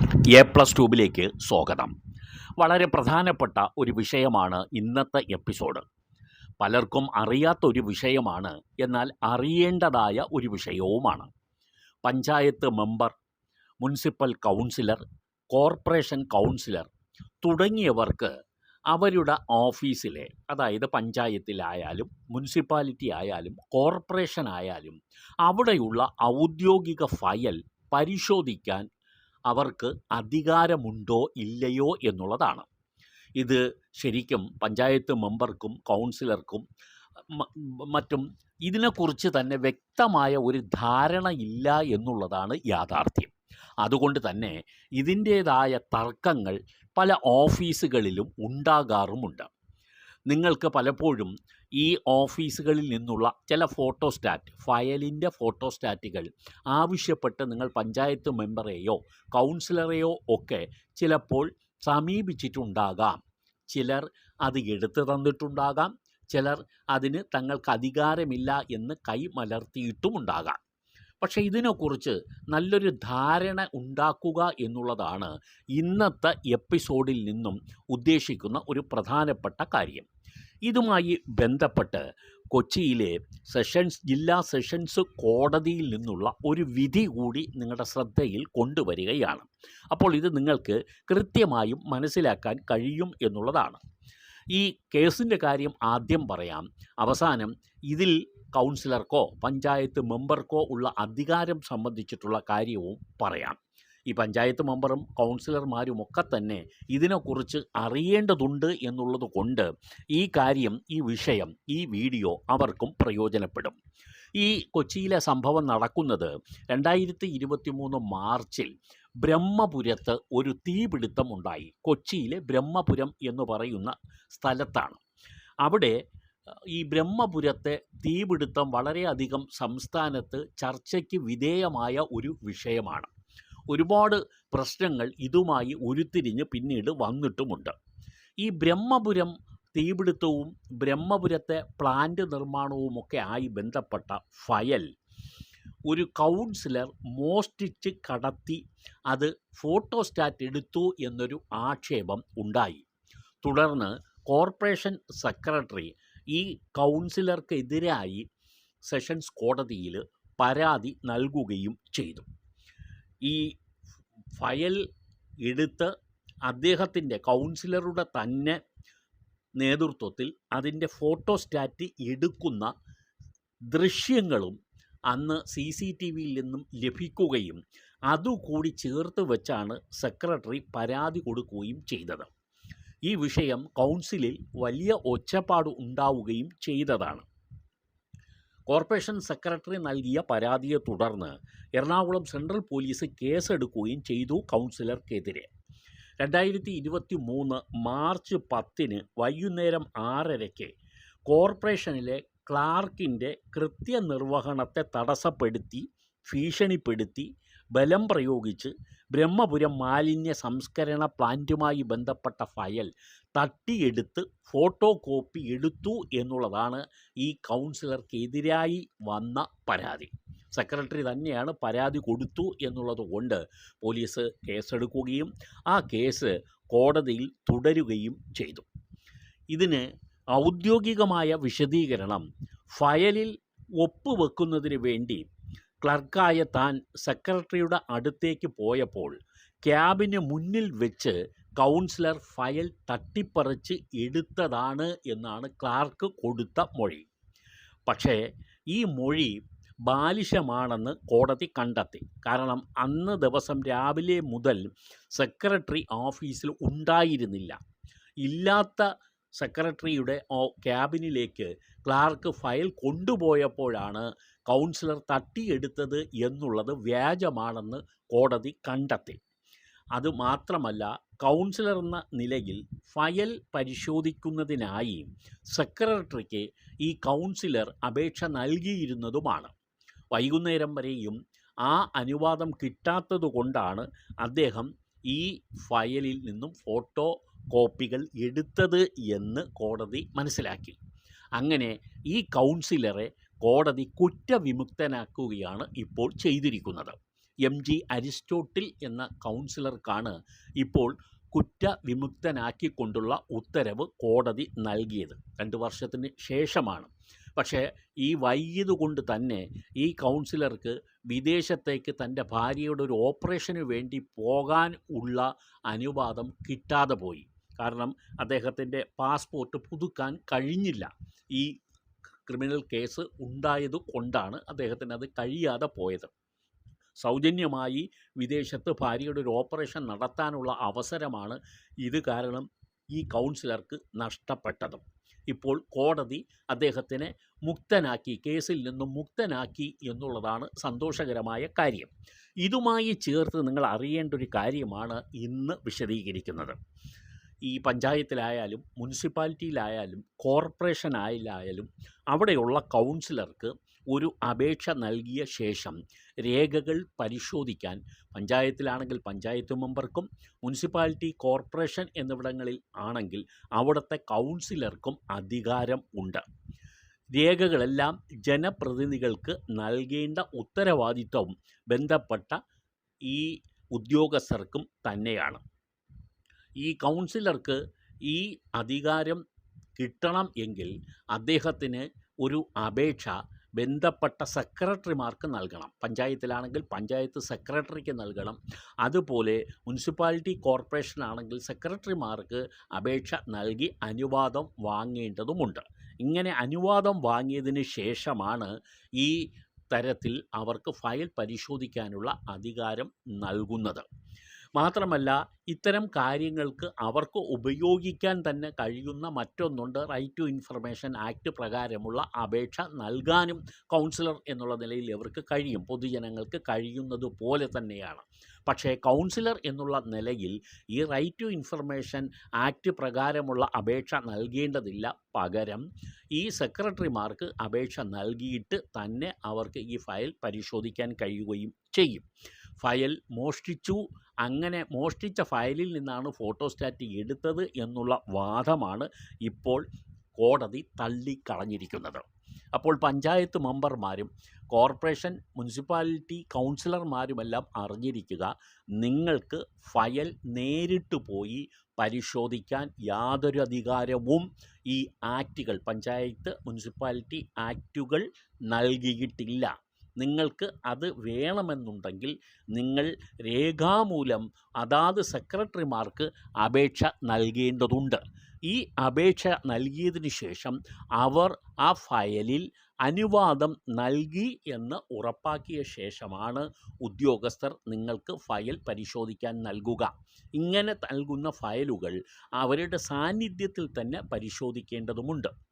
A plus ട്യൂബിലേക്ക് സ്വാഗതം. വളരെ പ്രധാനപ്പെട്ട ഒരു വിഷയമാണ് ഇന്നത്തെ എപ്പിസോഡ്. പലർക്കും അറിയാത്ത ഒരു വിഷയമാണ് എന്നാൽ അറിയേണ്ടതായ ഒരു വിഷയവുമാണ്. Panchayat member municipal councillor corporation councillor തുടങ്ങിയവർക്ക് അവരുടെ ഓഫീസിലെ അതായത് പഞ്ചായത്തിലായാലും മുനിസിപ്പാലിറ്റി ആയാലും കോർപ്പറേഷൻ ആയാലും അവിടെയുള്ള ഔദ്യോഗിക ഫയൽ പരിശോധിക്കാൻ അവർക്ക് അധികാരമുണ്ടോ ഇല്ലയോ എന്നുള്ളതാണ്. ഇത് ശരിക്കും പഞ്ചായത്ത് മെമ്പർക്കും കൗൺസിലർക്കും മറ്റും ഇതിനെക്കുറിച്ച് തന്നെ വ്യക്തമായ ഒരു ധാരണ ഇല്ല എന്നുള്ളതാണ് യാഥാർത്ഥ്യം. അതുകൊണ്ട് തന്നെ ഇതിന്റേതായ തർക്കങ്ങൾ പല ഓഫീസുകളിലും ഉണ്ടാകാറുമുണ്ട്. നിങ്ങൾക്ക് പലപ്പോഴും ഈ ഓഫീസുകളിൽ നിന്നുള്ള ചില ഫോട്ടോസ്റ്റാറ്റ് ഫയലിന്റെ ഫോട്ടോസ്റ്റാറ്റുകൾ ആവശ്യപ്പെട്ട് നിങ്ങൾ പഞ്ചായത്ത് മെമ്പറെയോ കൗൺസിലറെയോ ഒക്കെ ചിലപ്പോൾ സമീപിച്ചിട്ടുണ്ടാകാം. ചിലർ അത് എടുത്തു തന്നിട്ടുണ്ടാകാം. ചിലർ അതിന് തങ്ങൾക്ക് അധികാരമില്ല എന്ന് കൈമലർത്തിയിട്ടുമുണ്ടാകാം പക്ഷേ ഇതിനെക്കുറിച്ച് നല്ലൊരു ധാരണ ഉണ്ടാക്കുക എന്നുള്ളതാണ് ഇന്നത്തെ എപ്പിസോഡിൽ നിന്നും ഉദ്ദേശിക്കുന്ന ഒരു പ്രധാനപ്പെട്ട കാര്യം. ഇതുമായി ബന്ധപ്പെട്ട് കൊച്ചിയിലെ സെഷൻസ് ജില്ലാ സെഷൻസ് കോടതിയിൽ നിന്നുള്ള ഒരു വിധി കൂടി നിങ്ങളുടെ ശ്രദ്ധയിൽ കൊണ്ടുവരികയാണ്. അപ്പോൾ ഇത് നിങ്ങൾക്ക് കൃത്യമായും മനസ്സിലാക്കാൻ കഴിയും എന്നുള്ളതാണ്. ഈ കേസിന്റെ കാര്യം ആദ്യം പറയാം. അവസാനം ഇതിൽ കൗൺസിലർക്കോ പഞ്ചായത്ത് മെമ്പർക്കോ ഉള്ള അധികാരം സംബന്ധിച്ചിട്ടുള്ള കാര്യവും പറയാം. ഈ പഞ്ചായത്ത് മെമ്പറും കൗൺസിലർമാരും ഒക്കെ തന്നെ ഇതിനെക്കുറിച്ച് അറിയേണ്ടതുണ്ട് എന്നുള്ളത് കൊണ്ട് ഈ കാര്യം ഈ വിഷയം ഈ വീഡിയോ അവർക്കും പ്രയോജനപ്പെടും. ഈ കൊച്ചിയിലെ സംഭവം നടക്കുന്നത് രണ്ടായിരത്തി ഇരുപത്തി മൂന്ന് മാർച്ചിൽ ബ്രഹ്മപുരത്ത് ഒരു തീപിടുത്തം ഉണ്ടായി കൊച്ചിയിലെ ബ്രഹ്മപുരം എന്ന് പറയുന്ന സ്ഥലത്താണ്. അവിടെ ഈ ബ്രഹ്മപുരത്തെ തീപിടുത്തം വളരെയധികം സംസ്ഥാനത്ത് ചർച്ചയ്ക്ക് വിധേയമായ ഒരു വിഷയമാണ്. ഒരുപാട് പ്രശ്നങ്ങൾ ഇതുമായി ഉരുത്തിരിഞ്ഞ് പിന്നീട് വന്നിട്ടുമുണ്ട്. ഈ ബ്രഹ്മപുരം തീപിടുത്തവും ബ്രഹ്മപുരത്തെ പ്ലാന്റ് നിർമ്മാണവുമൊക്കെ ആയി ബന്ധപ്പെട്ട ഫയൽ ഒരു കൗൺസിലർ മോഷ്ടിച്ച് കടത്തി അത് ഫോട്ടോസ്റ്റാറ്റ് എടുത്തു എന്നൊരു ആക്ഷേപം ഉണ്ടായി. തുടർന്ന് കോർപ്പറേഷൻ സെക്രട്ടറി ഈ കൗൺസിലർക്കെതിരായി സെഷൻസ് കോടതിയിൽ പരാതി നൽകുകയും ചെയ്തു. ഈ ഫയൽ എടുത്ത് അദ്ദേഹത്തിന്റെ കൗൺസിലറുടെ തന്നെ നേതൃത്വത്തിൽ അതിന്റെ ഫോട്ടോസ്റ്റാറ്റ് എടുക്കുന്ന ദൃശ്യങ്ങളും അന്ന് സി സി ടി വിയിൽ നിന്നും ലഭിക്കുകയും അതുകൂടി ചേർത്ത് വെച്ചാണ് സെക്രട്ടറി പരാതി കൊടുക്കുകയും ചെയ്തത്. ഈ വിഷയം കൗൺസിലിൽ വലിയ ഒച്ചപ്പാട് ഉണ്ടാവുകയും ചെയ്തതാണ്. കോർപ്പറേഷൻ സെക്രട്ടറി നൽകിയ പരാതിയെ തുടർന്ന് എറണാകുളം സെൻട്രൽ പോലീസ് കേസെടുക്കുകയും ചെയ്തു കൗൺസിലർക്കെതിരെ. രണ്ടായിരത്തി ഇരുപത്തി മൂന്ന് മാർച്ച് പത്തിന് വൈകുന്നേരം ആറരയ്ക്ക് കോർപ്പറേഷനിലെ ക്ലാർക്കിന്റെ കൃത്യനിർവഹണത്തെ തടസ്സപ്പെടുത്തി ഭീഷണിപ്പെടുത്തി ബലം പ്രയോഗിച്ച് ബ്രഹ്മപുരം മാലിന്യ സംസ്കരണ പ്ലാന്റുമായി ബന്ധപ്പെട്ട ഫയൽ തട്ടിയെടുത്ത് ഫോട്ടോ കോപ്പി എടുത്തു എന്നുള്ളതാണ് ഈ കൗൺസിലർക്കെതിരായി വന്ന പരാതി. സെക്രട്ടറി തന്നെയാണ് പരാതി കൊടുത്തു എന്നുള്ളത് കൊണ്ട് പോലീസ് കേസെടുക്കുകയും ആ കേസ് കോടതിയിൽ തുടരുകയും ചെയ്തു. ഇതിന് ഔദ്യോഗികമായ വിശദീകരണം ഫയലിൽ ഒപ്പുവെക്കുന്നതിന് വേണ്ടി ക്ലർക്കായ താൻ സെക്രട്ടറിയുടെ അടുത്തേക്ക് പോയപ്പോൾ ക്യാബിന് മുന്നിൽ വെച്ച് കൗൺസിലർ ഫയൽ തട്ടിപ്പറിച്ച് എടുത്തതാണ് എന്നാണ് ക്ലാർക്ക് കൊടുത്ത മൊഴി. പക്ഷേ ഈ മൊഴി ബാലിശമാണെന്ന് കോടതി കണ്ടെത്തി. കാരണം അന്ന് ദിവസം രാവിലെ മുതൽ സെക്രട്ടറി ഓഫീസിൽ ഉണ്ടായിരുന്നില്ല. ഇല്ലാത്ത സെക്രട്ടറിയുടെ ക്യാബിനിലേക്ക് ക്ലാർക്ക് ഫയൽ കൊണ്ടുപോയപ്പോഴാണ് കൗൺസിലർ തട്ടിയെടുത്തത് എന്നുള്ളത് വ്യാജമാണെന്ന് കോടതി കണ്ടെത്തി. അതുമാത്രമല്ല കൗൺസിലർ എന്ന നിലയിൽ ഫയൽ പരിശോധിക്കുന്നതിനായി സെക്രട്ടറിക്ക് ഈ കൗൺസിലർ അപേക്ഷ നൽകിയിരുന്നതുമാണ്. വൈകുന്നേരം വരെയും ആ അനുവാദം കിട്ടാത്തതുകൊണ്ടാണ് അദ്ദേഹം ഈ ഫയലിൽ നിന്നും ഫോട്ടോ കോപ്പികൾ എടുത്തത് എന്ന് കോടതി മനസ്സിലാക്കി. അങ്ങനെ ഈ കൗൺസിലറെ കോടതി കുറ്റവിമുക്തനാക്കുകയാണ് ഇപ്പോൾ ചെയ്തിരിക്കുന്നത്. എം ജി അരിസ്റ്റോട്ടിൽ എന്ന കൗൺസിലർക്കാണ് ഇപ്പോൾ കുറ്റവിമുക്തനാക്കിക്കൊണ്ടുള്ള ഉത്തരവ് കോടതി നൽകിയത്. രണ്ട് വർഷത്തിന് ശേഷമാണ്. പക്ഷേ ഈ വൈകിയതുകൊണ്ട് തന്നെ ഈ കൗൺസിലർക്ക് വിദേശത്തേക്ക് തന്റെ ഭാര്യയുടെ ഒരു ഓപ്പറേഷന് വേണ്ടി പോകാൻ ഉള്ള അനുവാദം കിട്ടാതെ പോയി. കാരണം അദ്ദേഹത്തിന്റെ പാസ്പോർട്ട് പുതുക്കാൻ കഴിഞ്ഞില്ല. ഈ ക്രിമിനൽ കേസ് ഉണ്ടായത് കൊണ്ടാണ് അദ്ദേഹത്തിന് അത് കഴിയാതെ പോയത്. സൗജന്യമായി വിദേശത്ത് ഭാര്യയുടെ ഒരു ഓപ്പറേഷൻ നടത്താനുള്ള അവസരമാണ് ഇത് കാരണം ഈ കൗൺസിലർക്ക് നഷ്ടപ്പെട്ടത്. ഇപ്പോൾ കോടതി അദ്ദേഹത്തിനെ മുക്തനാക്കി കേസിൽ നിന്നും മുക്തനാക്കി എന്നുള്ളതാണ് സന്തോഷകരമായ കാര്യം. ഇതുമായി ചേർത്ത് നിങ്ങൾ അറിയേണ്ട ഒരു കാര്യമാണ് ഇന്ന് വിശദീകരിക്കുന്നത്. ഈ പഞ്ചായത്തിലായാലും മുനിസിപ്പാലിറ്റിയിലായാലും കോർപ്പറേഷനായാലും അവിടെയുള്ള കൗൺസിലർക്ക് ഒരു അപേക്ഷ നൽകിയ ശേഷം രേഖകൾ പരിശോധിക്കാൻ പഞ്ചായത്തിലാണെങ്കിൽ പഞ്ചായത്ത് മെമ്പർക്കും മുനിസിപ്പാലിറ്റി കോർപ്പറേഷൻ എന്നിവിടങ്ങളിൽ ആണെങ്കിൽ അവിടുത്തെ കൗൺസിലർക്കും അധികാരം ഉണ്ട്. രേഖകളെല്ലാം ജനപ്രതിനിധികൾക്ക് നൽകേണ്ട ഉത്തരവാദിത്വവും ബന്ധപ്പെട്ട ഈ ഉദ്യോഗസ്ഥർക്കും തന്നെയാണ്. ഈ കൗൺസിലർക്ക് ഈ അധികാരം കിട്ടണം എങ്കിൽ അദ്ദേഹത്തിന് ഒരു അപേക്ഷ ബന്ധപ്പെട്ട സെക്രട്ടറിമാർക്ക് നൽകണം. പഞ്ചായത്തിലാണെങ്കിൽ പഞ്ചായത്ത് സെക്രട്ടറിക്ക് നൽകണം. അതുപോലെ മുനിസിപ്പാലിറ്റി കോർപ്പറേഷൻ ആണെങ്കിൽ സെക്രട്ടറിമാർക്ക് അപേക്ഷ നൽകി അനുവാദം വാങ്ങേണ്ടതുമുണ്ട്. ഇങ്ങനെ അനുവാദം വാങ്ങിയതിന് ശേഷമാണ് ഈ തരത്തിൽ അവർക്ക് ഫയൽ പരിശോധിക്കാനുള്ള അധികാരം നൽകുന്നത്. മാത്രമല്ല ഇത്തരം കാര്യങ്ങൾക്ക് അവർക്ക് ഉപയോഗിക്കാൻ തന്നെ കഴിയുന്ന മറ്റൊന്നുണ്ട്. റൈറ്റ് ടു ഇൻഫർമേഷൻ ആക്ട് പ്രകാരമുള്ള അപേക്ഷ നൽകാനും കൗൺസിലർ എന്നുള്ള നിലയിൽ അവർക്ക് കഴിയും. പൊതുജനങ്ങൾക്ക് കഴിയുന്നത് പോലെ തന്നെയാണ്. പക്ഷേ കൗൺസിലർ എന്നുള്ള നിലയിൽ ഈ റൈറ്റ് ടു ഇൻഫർമേഷൻ ആക്ട് പ്രകാരമുള്ള അപേക്ഷ നൽകേണ്ടതില്ല. പകരം ഈ സെക്രട്ടറിമാർക്ക് അപേക്ഷ നൽകിയിട്ട് തന്നെ അവർക്ക് ഈ ഫയൽ പരിശോധിക്കാൻ കഴിയുകയും ചെയ്യും. ഫയൽ മോഷ്ടിച്ചു. അങ്ങനെ മോഷ്ടിച്ച ഫയലിൽ നിന്നാണ് ഫോട്ടോസ്റ്റാറ്റ് എടുത്തത് എന്നുള്ള വാദമാണ് ഇപ്പോൾ കോടതി തള്ളിക്കളഞ്ഞിരിക്കുന്നത്. അപ്പോൾ പഞ്ചായത്ത് മെമ്പർമാരും കോർപ്പറേഷൻ മുനിസിപ്പാലിറ്റി കൗൺസിലർമാരുമെല്ലാം അറിഞ്ഞിരിക്കുക നിങ്ങൾക്ക് ഫയൽ നേരിട്ട് പോയി പരിശോധിക്കാൻ യാതൊരു അധികാരവും ഈ ആക്റ്റുകൾ പഞ്ചായത്ത് മുനിസിപ്പാലിറ്റി ആക്റ്റുകൾ നൽകിയിട്ടില്ല. നിങ്ങൾക്ക് അത് വേണമെന്നുണ്ടെങ്കിൽ നിങ്ങൾ രേഖാമൂലം അതാത് സെക്രട്ടറിമാർക്ക് അപേക്ഷ നൽകേണ്ടതുണ്ട്. ഈ അപേക്ഷ നൽകിയതിന് ശേഷം അവർ ആ ഫയലിൽ അനുവാദം നൽകി എന്ന് ഉറപ്പാക്കിയ ശേഷമാണ് ഉദ്യോഗസ്ഥർ നിങ്ങൾക്ക് ഫയൽ പരിശോധിക്കാൻ നൽകുക. ഇങ്ങനെ നൽകുന്ന ഫയലുകൾ അവരുടെ സാന്നിധ്യത്തിൽ തന്നെ പരിശോധിക്കേണ്ടതുമുണ്ട്.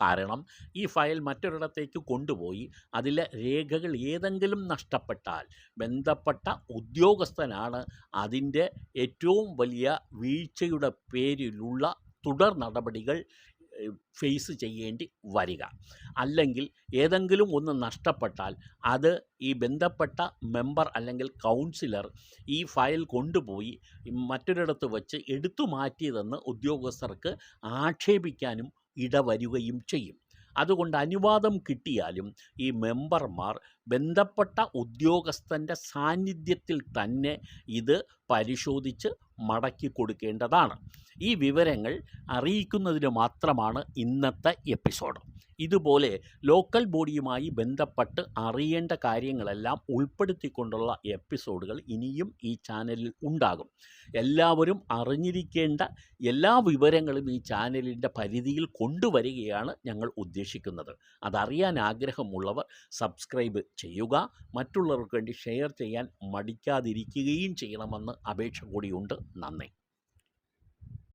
കാരണം ഈ ഫയൽ മറ്റൊരിടത്തേക്ക് കൊണ്ടുപോയി അതിലെ രേഖകൾ ഏതെങ്കിലും നഷ്ടപ്പെട്ടാൽ ബന്ധപ്പെട്ട ഉദ്യോഗസ്ഥനാണ് അതിന്റെ ഏറ്റവും വലിയ വീഴ്ചയുടെ പേരിലുള്ള തുടർ നടപടികൾ ഫേസ് ചെയ്യേണ്ടി വരിക. അല്ലെങ്കിൽ ഏതെങ്കിലും ഒന്ന് നഷ്ടപ്പെട്ടാൽ അത് ഈ ബന്ധപ്പെട്ട മെമ്പർ അല്ലെങ്കിൽ കൗൺസിലർ ഈ ഫയൽ കൊണ്ടുപോയി മറ്റൊരിടത്ത് വച്ച് എടുത്തു മാറ്റിയതെന്ന് ഉദ്യോഗസ്ഥർക്ക് ആക്ഷേപിക്കാനും ഇടവരുകയും ചെയ്യും. അതുകൊണ്ട് അനുവാദം കിട്ടിയാലും ഈ മെമ്പർമാർ ബന്ധപ്പെട്ട ഉദ്യോഗസ്ഥന്റെ സാന്നിധ്യത്തിൽ തന്നെ ഇത് പരിശോധിച്ച് മടക്കി കൊടുക്കേണ്ടതാണ്. ഈ വിവരങ്ങൾ അറിയിക്കുന്നതിന് മാത്രമാണ് ഇന്നത്തെ എപ്പിസോഡ്. ഇതുപോലെ ലോക്കൽ ബോഡിയുമായി ബന്ധപ്പെട്ട് അറിയേണ്ട കാര്യങ്ങളെല്ലാം ഉൾപ്പെടുത്തിക്കൊണ്ടുള്ള എപ്പിസോഡുകൾ ഇനിയും ഈ ചാനലിൽ ഉണ്ടാകും. എല്ലാവരും അറിഞ്ഞിരിക്കേണ്ട എല്ലാ വിവരങ്ങളും ഈ ചാനലിന്റെ പരിധിയിൽ കൊണ്ടുവരികയാണ് ഞങ്ങൾ ഉദ്ദേശിക്കുന്നത്. അതറിയാൻ ആഗ്രഹമുള്ളവർ സബ്സ്ക്രൈബ് ചെയ്യുക. മറ്റുള്ളവർക്ക് വേണ്ടി ഷെയർ ചെയ്യാൻ മടിക്കാതിരിക്കുകയും ചെയ്യണമെന്ന് അപേക്ഷ കൂടിയുണ്ട്. 难明。